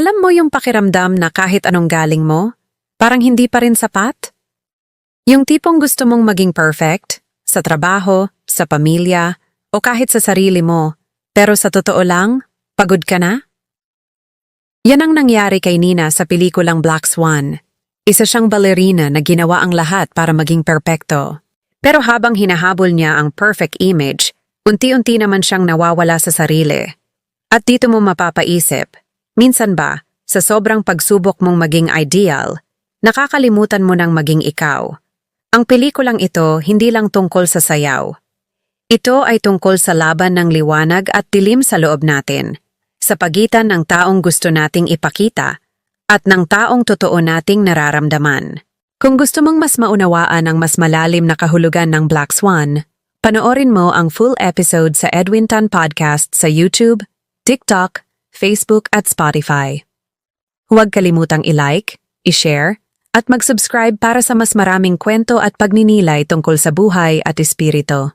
Alam mo yung pakiramdam na kahit anong galing mo, parang hindi pa rin sapat? Yung tipong gusto mong maging perfect, sa trabaho, sa pamilya, o kahit sa sarili mo, pero sa totoo lang, pagod ka na? Yan ang nangyari kay Nina sa pelikulang Black Swan. Isa siyang balerina na ginawa ang lahat para maging perpekto. Pero habang hinahabol niya ang perfect image, unti-unti naman siyang nawawala sa sarili. At dito mo mapapaisip, minsan ba, sa sobrang pagsubok mong maging ideal, nakakalimutan mo ng maging ikaw. Ang pelikulang ito hindi lang tungkol sa sayaw. Ito ay tungkol sa laban ng liwanag at dilim sa loob natin, sa pagitan ng taong gusto nating ipakita at ng taong totoo nating nararamdaman. Kung gusto mong mas maunawaan ang mas malalim na kahulugan ng Black Swan, panoorin mo ang full episode sa Edwin Tan Podcast sa YouTube, TikTok, Facebook at Spotify. Huwag kalimutang i-like, i-share, at mag-subscribe para sa mas maraming kwento at pagninilay tungkol sa buhay at espiritu.